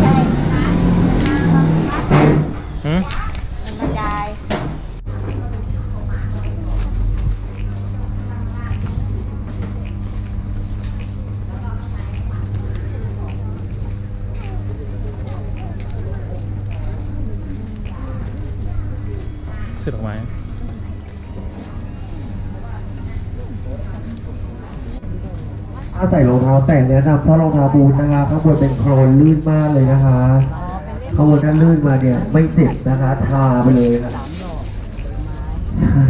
ใช่หืมมันบรรยายซื้อดอกไม้ ถ้าใส่รองเท้าแตะแนะนำเพราะรองเท้าบูทนะคะข้างบนเป็นโคลนลื่นมากเลยนะคะข้างบนถ้าลื่นมาเนี่ยไม่เจ็บนะคะทาไปเลยค่ะใช่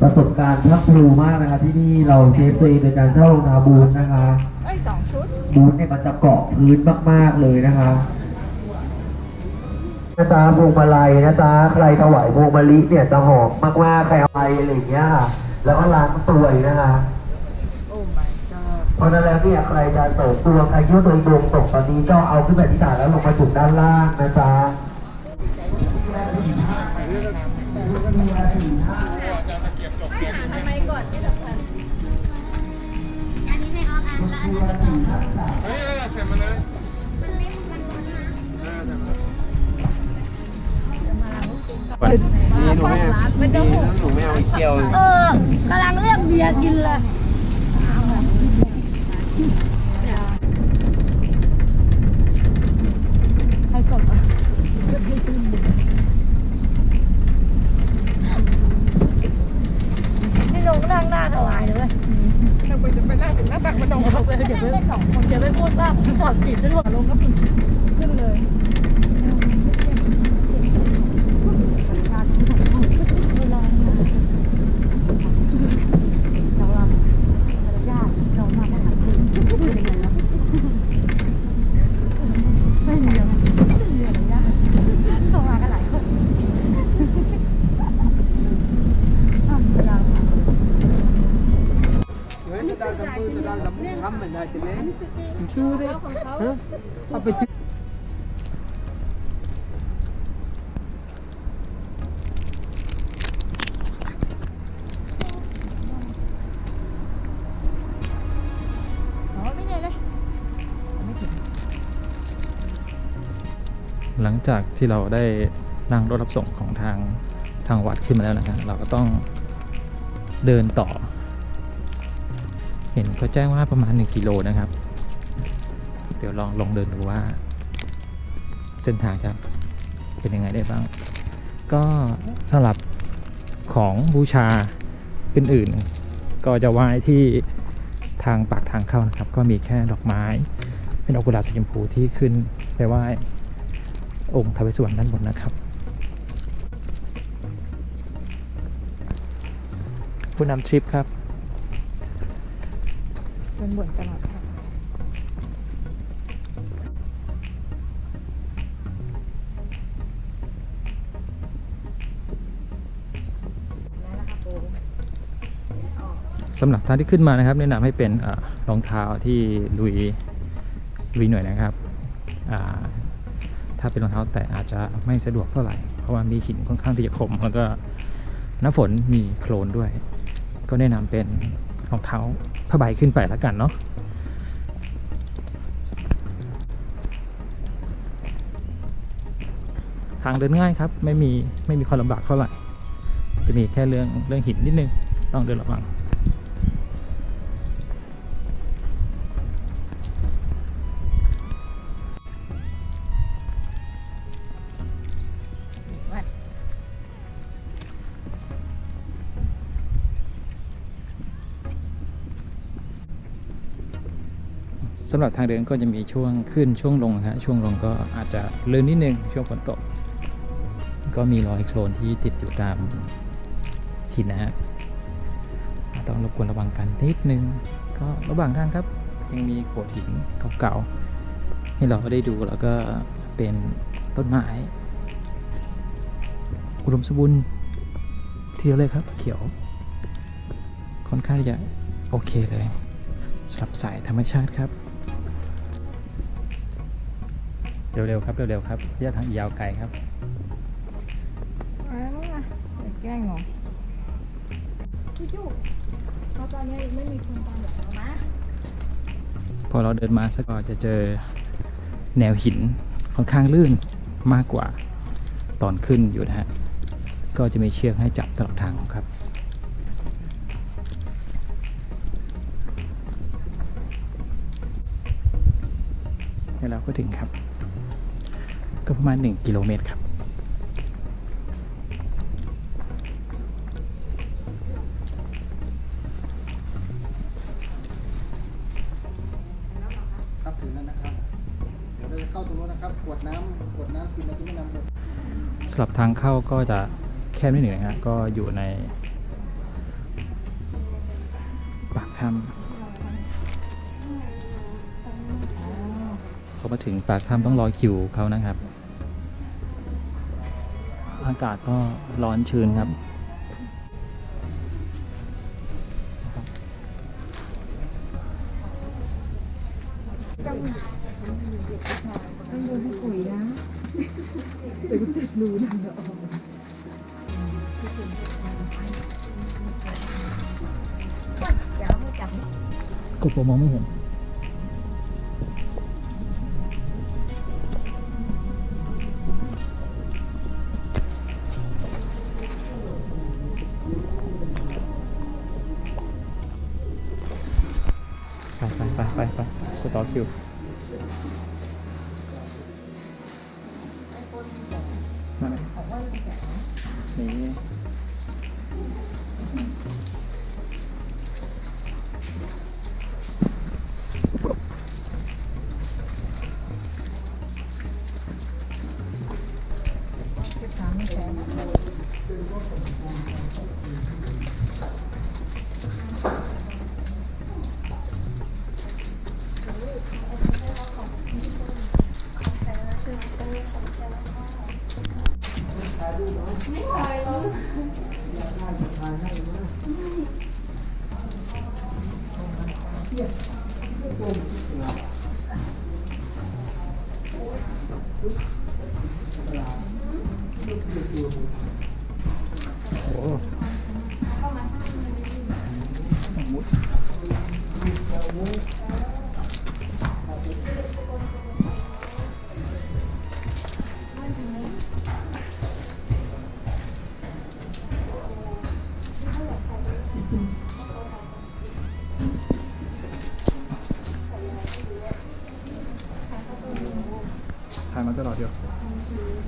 ประสบการณ์พักครูมากนะคะที่นี่เราเซฟตัวเองในการเช่ารองเท้าบูทนะคะเอ้ยสองชุดบูทเนี่ยมันจะเกาะพื้นมากๆเลยนะคะนะจ๊ะพวงมาลัยนะจ๊ะใครถวายพวงมะลิเนี่ยจะหอมมากๆใครเอาไปอะไรอย่างเงี้ยค่ะแล้วก็ล้างตัวนะคะ เพราะฉะนั้นแล้วเนี่ยใครจะเสริมดวงใครคิดว่าตัวเองดวงตกตอนนี้ก็เอาขึ้นไปที่ฐานแล้วลงมาจุดด้านล่างนะจ๊ะทำไมก่อนที่สำคัญอันนี้ไม่ออกอันแล้วอันนั้นเป็นของเฮ้ยเสร็จมาเลยมันเล็กมันล้นนะเออเสร็จมาเลยนี่หนูไม่เอาไม่ต้องนี่หนูไม่เอาไอ้เกียว เออกำลังเลือกเบียร์กินเลยใครสดอะพี่ลงนั่งหน้าถวายเลยเว้ย ถ้าไปจะไปนั่งถึงหน้าตักมันนอง เดี๋ยวเขาไปเดี๋ยวไปสองคนเดี๋ยวไปพูดว่าถอดจิตด้วยลงก็ขึ้นเลย เฮ้ยจะได้กับมือจะได้กับมือ ทำมันได้ใช่ไหมชูดิฮะเอาไปหลังจากที่เราได้นั่งรถรับส่งของทางทางวัดขึ้นมาแล้วนะครับ เราก็ต้องเดินต่อ เห็นเขาแจ้งว่าประมาณ 1 กิโลนะครับ เดี๋ยวลองลองเดินดูว่า เส้นทางครับเป็นยังไงได้บ้าง ก็สำหรับของบูชาอื่นๆ ก็จะไหว้ที่ทางปากทางเข้านะครับ ก็มีแค่ดอกไม้ เป็นอกุหลาบสีชมพูที่ขึ้นไปไหว้องค์ทวเวสสุวรรณด้านบนนะครับ ผู้นำทริปครับ เป็นบ่นตลอดค่ะสำหรับทานที่ขึ้นมานะครับ แนะนำให้เป็นอรองเท้าที่ลุยลุยหน่อยนะครับ ถ้าเป็นรองเท้าแต่อาจจะไม่สะดวกเท่าไหร่ เพราะว่ามีหินค่อนข้างที่จะคมแล้วก็น้ำฝนมีโคลนด้วย ก็แนะนำเป็น รองเท้าผ้าใบขึ้นไปแล้วกันเนาะทางเดินง่ายครับไม่มีไม่มีความลำบากเท่าไหร่จะมีแค่เรื่องเรื่องหินนิดนึงต้องเดินระวัง สำหรับทางเดินก็จะมีช่วงขึ้นช่วงลงนะฮะช่วงลงก็อาจจะลื่นนิดนึงช่วงฝนตก ก็มีรอยโคลนที่ติดอยู่ตามหินนะฮะต้องรบกวนระวังกันนิดนึง ก็ระหว่างทางครับ ยังมีโขดหินเก่าๆให้เราได้ดูแล้วก็เป็นต้นไม้อุดมสมบูรณ์ทีเดียวเลยครับ เขียว ค่อนข้างจะโอเคเลยสำหรับสายธรรมชาติครับ เร็วๆครับเร็วๆครับระยะทางยาวไกลครับอ้าวอย่าแกล้งหรอพี่จุ๊กเขาตอนนี้ยังไม่มีคนตามหลังเรานะพอเราเดินมาสักก็จะเจอแนวหินค่อนข้างลื่นมากกว่าตอนขึ้นอยู่นะฮะ ก็จะมีเชือกให้จับตลอดทางครับแล้วเราก็ถึงครับ ก็ประมาณ 1 กิโลเมตรครับ ครับถึงแล้วนะครับ เดี๋ยวเราจะเข้าตรงนู้นนะครับขวดน้ำขวดน้ำกินเราจะไม่นำหมดสำหรับทางเข้าก็จะแคบนิดหนึ่งนะฮะก็อยู่ใน ปากถ้ำพอมาถึงปากถ้ำต้องรอคิวเขานะครับ อากาศก็ร้อนชื้นครับเดี๋ยวไม่จับกบมองไม่เห็น ไปไปไปไปไปกูต่อคิว โอ้ถ่ อืม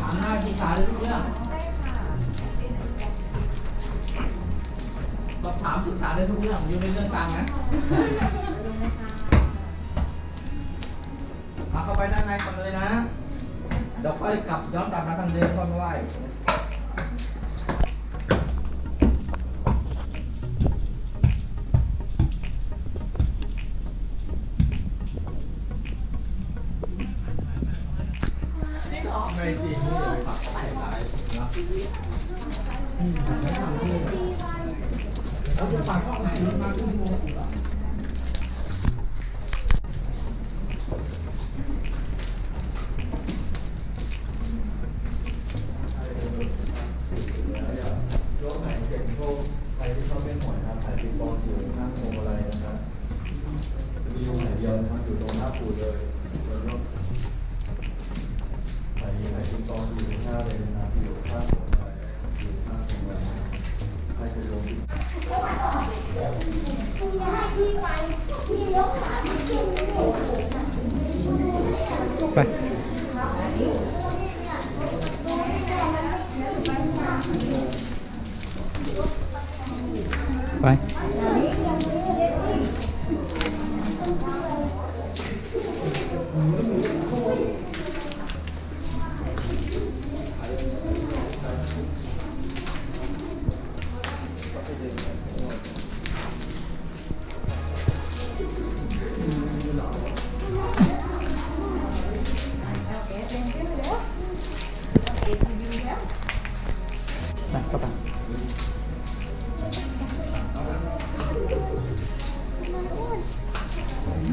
ถามได้ปรึกษาได้ทุกเรื่องสอบถามปรึกษาได้ทุกเรื่องอยู่ในเรื่องกลางนะาไปด้านในก่อนเลยนะเดี๋ยวค่อยกลับย้อนกลับมาทางเดิมค่อยมาไหว้ไม่จริงนี่เลยผักไปขายนะแล้วจะฝากข้อมูลมาขึ้นโม ง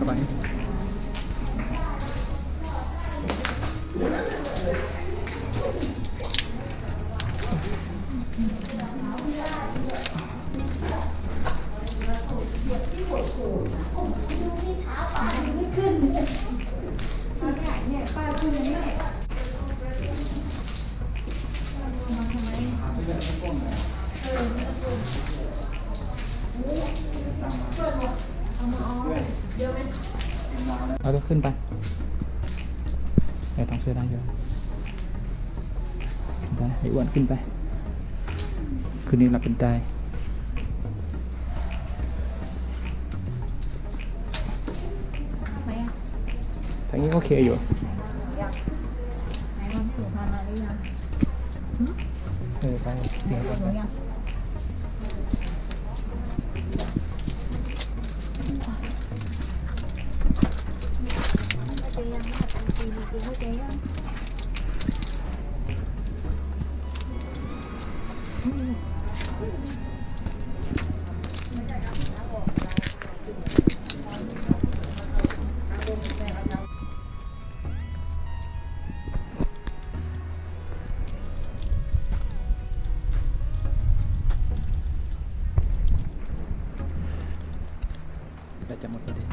เข้าไป แล้วก็ขึ้นไปเดี๋ยวต้องเสื้อได้เยอะไปไอ้อ้วนขึ้นไป คืนนี้หลับเป็นตายทางนี้โอเคอยู่เออไปเดี๋ยวก่อ น จะหมดพอดี